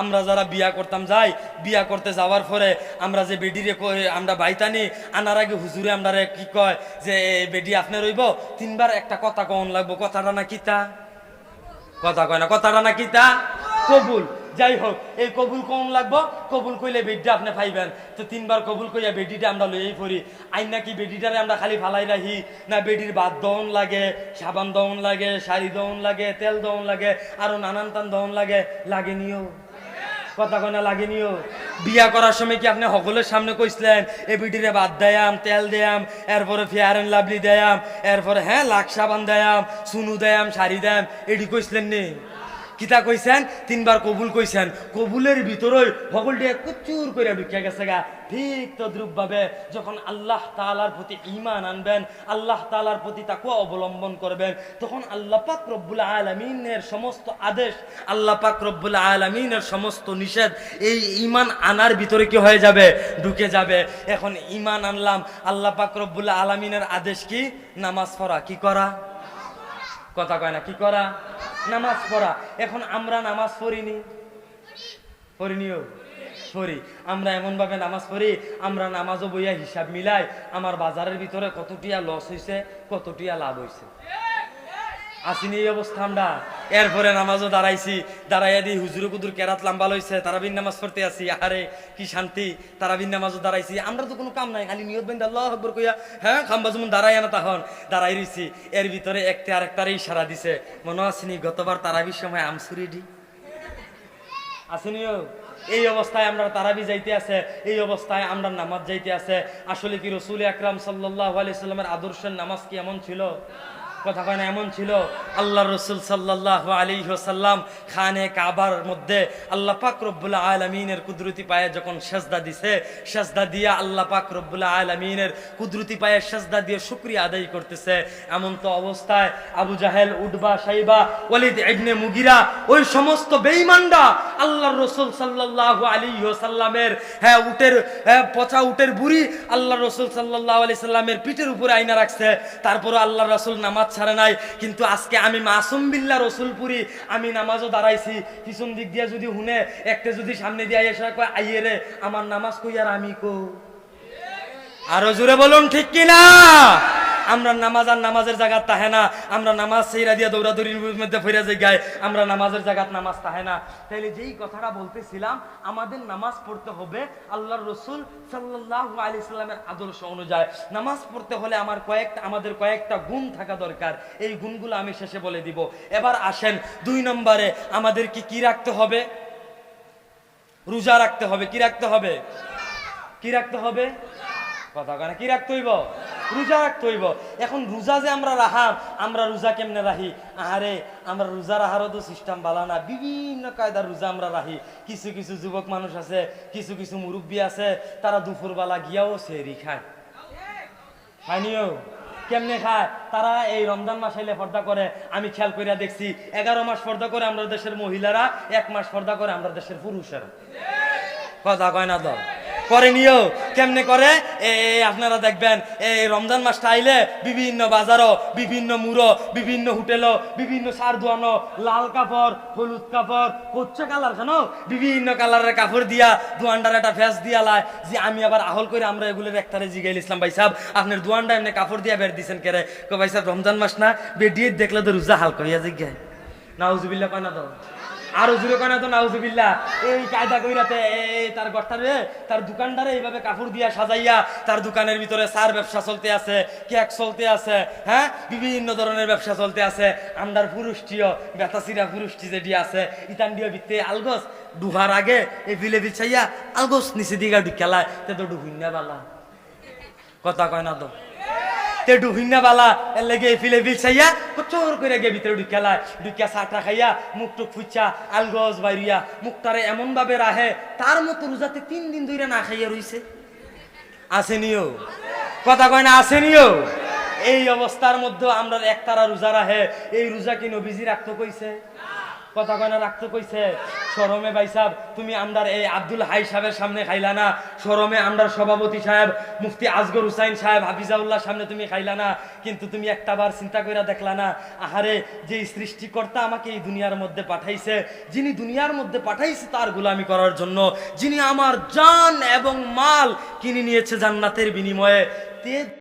আমরা যারা বিয়া করতাম, যাই, বিয়া করতে যাওয়ার পরে আমরা যে বেডিরে আমরা বাইতানি, আনার আগে হুজুরে আমরা কি কয় যে বেডি আপনি রইব? তিনবার একটা কথা কন লাগবো, কথাটা না কিতা কথা কয় না, কথাটা না কিতা কবুল, যাই হোক, এই কবুল কম লাগবো, কবুল কইলে বেডিটা আপনি পাইবেন তো তিনবার কবুল কইয়া বেডিটা আমরা লইয়াই পড়ি। আইন নাকি বেডিটারে আমরা খালি ফালাই রাখি না বেডির বাদ দহন লাগে, সাবান দহন লাগে, শাড়ি দহন লাগে, তেল দহন লাগে, আরও নানান টান দহন লাগে লাগে নিও কথা কয়না লাগেনিও। লাগে নিও বিয়া করার সময় কি আপনি সকলের সামনে কইছিলেন, এ বিটিরে বাদ দেয়াম, তেল দেয়াম, এরপরে ফেয়ার অ্যান্ড লাভলি দেয়াম, এরপরে হ্যাঁ লাখ সাবান দেয়াম, সুনু দেয়াম, শাড়ি দেয়াম এটি কইছিলেন নি? কিতা কইছেন? তিনবার কবুল কইছেন। কবুলের ভিতরই সকলটি কুচুর করে ঢুকিয়া গেছে গা। ঠিক তদ্রুপ ভাবে যখন আল্লাহ তাআলার প্রতি ঈমান আনবেন, আল্লাহ তাআলার প্রতি তাকুয়া অবলম্বন করবেন, তখন আল্লাহ পাক রব্বুল আলামিনের সমস্ত আদেশ, আল্লাহ পাক রব্বুল আলামিনের সমস্ত নিষেধ এই ঈমান আনার ভিতরে কি হয়ে যাবে? ঢুকে যাবে। এখন ঈমান আনলাম, আল্লাহ পাক রব্বুল আলামিনের আদেশ কি? নামাজ পড়া। কি করা? কথা কয় না, কি করা? নামাজ পড়া। এখন আমরা নামাজ পড়িনি। পড়িনিও? পড়ি। আমরা এমনভাবে নামাজ পড়ি, আমরা নামাজও বইয়া হিসাব মিলাই, আমার বাজারের ভিতরে কতটিয়া লস হয়েছে কতটিয়া লাভ হইছে। আসিনি এই অবস্থা আমরা। এরপরে নামাজও দাঁড়াইছি। দাঁড়াইয়া দিই হুজুর কুদুর কেরাত লাম্বা লইছে, তারাবিন নামাজ পড়তে আসি আরে, কি শান্তি। তারাবিন নামাজও দাঁড়াইছি। আমরা তো কোনো কাম নাই, খালি নিয়ত বেন আল্লাহ আকবর কইয়া হ্যাঁ খাম্বা যেমন দাঁড়াই না তখন দাঁড়াই রইছি। এর ভিতরে একতে আরেকটারে ইশারা দিছে, মনে আসেনি গতবার তারাবির সময় আমসুরি ডি আসেনিও এই অবস্থায় আমরা তারাবি যাইতে আছে, এই অবস্থায় আমরা নামাজ যাইতে আছে। আসলে কি রসুল আকরাম সাল্লাহ আলাইসাল্লামের আদর্শের নামাজ কি এমন ছিল? কথা কয় না এমন ছিল। আল্লাহ রসুল সাল্লাহ আলী সাল্লাম খানে কাবার মধ্যে আল্লাহ পাক রব্বুল্লাহ আলমিনের কুদরতি পায়ে যখন সেজদা দিছে সেজদা দিয়া আল্লাহ পাক রব্বুল্লাহ আলমিনের কুদরতি পায়ে সেজদা দিয়ে শুক্রিয়া আদায় করতেছে। এমন তো অবস্থায় আবু জাহেল উডবা সাইবা ওয়ালিদ ইবনে মুগিরা ওই সমস্ত বেঈমানরা আল্লাহ রসুল সাল্লাল্লাহু আলী সাল্লামের হ্যাঁ উটের হ্যাঁ, পচা উটের বুড়ি আল্লাহ রসুল সাল্লাল্লাহু আলি সাল্লামের পিঠের উপরে আইনা রাখছে। তারপরে আল্লাহ রসুল নামাজ ছাড়ে নাই কিন্তু আজকে আমি মাসুম বিল্লা রসুলপুরি, আমি নামাজও দাঁড়াইছি। পিছন দিক দিয়ে যদি শুনে, একটা যদি সামনে দিয়ে এসে কয়, আইয়ে রে, আমার নামাজ কই আর আমি কো আরও জোরে বলুন ঠিক কিনা? আমরা নামাজ আর নামাজের জায়গা তাহে না। আমরা নামাজ সেইরা দিয়ে দৌড়াদৌড়ির মধ্যে ফিরে যাই গায়ে। আমরা নামাজের জায়গাত নামাজ তাহে না। তাইলে যেই কথাটা বলতেছিলাম, আমাদের নামাজ পড়তে হবে আল্লাহর রসুল সাল্লাহ আলি সাল্লামের আদর্শ অনুযায়ী। নামাজ পড়তে হলে আমার কয়েকটা আমাদের কয়েকটা গুণ থাকা দরকার। এই গুণগুলো আমি শেষে বলে দিব। এবার আসেন দুই নম্বরে আমাদের কি কি রাখতে হবে? রোজা রাখতে হবে। কি রাখতে হবে? কি রাখতে হবে? কথা কেন কি রাখতে হইব? রোজা রাখতে হইব। এখন রোজা যে আমরা রাহাম আমরা রোজা কেমনে রাহি আহারে, আমরা রোজা রাহারও তো সিস্টেম বালা না। বিভিন্ন কায়দার রোজা আমরা রাহি কিছু কিছু যুবক মানুষ আছে, কিছু কিছু মুরব্বী আছে, তারা দুপুরবেলা গিয়াও সেরি খায়। খায়নিও কেমনে খায়? তারা এই রমজান মাস আইলে পর্দা করে। আমি খেয়াল করিয়া দেখছি, এগারো মাস পর্দা করে আমরা দেশের মহিলারা, এক মাস পর্দা করে আমরা দেশের পুরুষেরা। কথা কয় না দল করে নিও। কেমনে করে? এ আপনারা দেখবেন এই রমজান মাসটা আইলে বিভিন্ন বাজারও, বিভিন্ন মুড়ো বিভিন্ন হোটেলও, বিভিন্ন সার দোয়ানো, লাল কাপড়, হলুদ কাপড়, কচ্চা কালার কেন? বিভিন্ন কালারের কাপড় দিয়া দোয়ানটার একটা ফেস দিয়া লাই। যে আমি আবার আহল করে আমরা এগুলোর একটারে জিগাইল ইসলাম। ভাই সাহেব, আপনার দোয়ানটা এমনি কাপড় দিয়া বের দিছেন কেরে? ভাই সাহেব, রমজান মাস না, বেডিয়ে দেখলে তো রোজা হালকা হইয়া জিজ্ঞায় নাউজুবিল্লা কয় না তো? আরও জুড়ে কয় না তো নাউজুবিল্লা এই কায়দা কইরাতে, এই তার গড়টারে তার দোকানদারে এইভাবে কাপড় দিয়া সাজাইয়া তার দোকানের ভিতরে সার ব্যবসা চলতে আছে, কেক চলতে আছে হ্যাঁ? বিভিন্ন ধরনের ব্যবসা চলতে আছে। আন্ডার পুরুষটিও, বেতাসিরা পুরুষটি যেটি আছে ইতান দিয়ে ভিত্তে আলগস ডুহার আগে এই বিলে বিছাইয়া আলগস নিচে দিকে ঢুকেলায় তে তো ডুহুন্যা বালা। কথা কয় না তো। তে ডুহিনা বালা, এর লেগে ফিলে বিছাইয়া কচোর করে গে ভিতরে ঢুকেলায় ঢুকিয়া চাটা খাইয়া মুখ টুক ফুচা আলগজ বাইরিয়া, মুখটারে এমন ভাবে রাহে তার মতো রোজাতে তিন দিন ধরে না খাইয়া রইছে। আসেনিও কথা কয় না আসেনিও এই অবস্থার মধ্যে আমরা একতারা রোজা রাহে এই রোজা কি নবীজি রাখতে কইছে? কথা কয়না রাখতে কইছে শরমে ভাই সাহেব, তুমি আমদার এই আব্দুল হাই সাহেবের সামনে খাইলা না। শরমে আমদার সভাপতি সাহেব, মুফতি আজগর হুসাইন সাহেব হাফিজাউল্লাহ সামনে তুমি খাইলা না। কিন্তু তুমি একটা বার চিন্তা কইরা দেখলা না, আহারে, যে সৃষ্টিকর্তা আমাকে এই দুনিয়ার মধ্যে পাঠাইছে, যিনি দুনিয়ার মধ্যে পাঠাইছে তার গোলামি করার জন্য, যিনি আমার জান এবং মাল কিনে নিয়েছে জান্নাতের বিনিময়ে, তে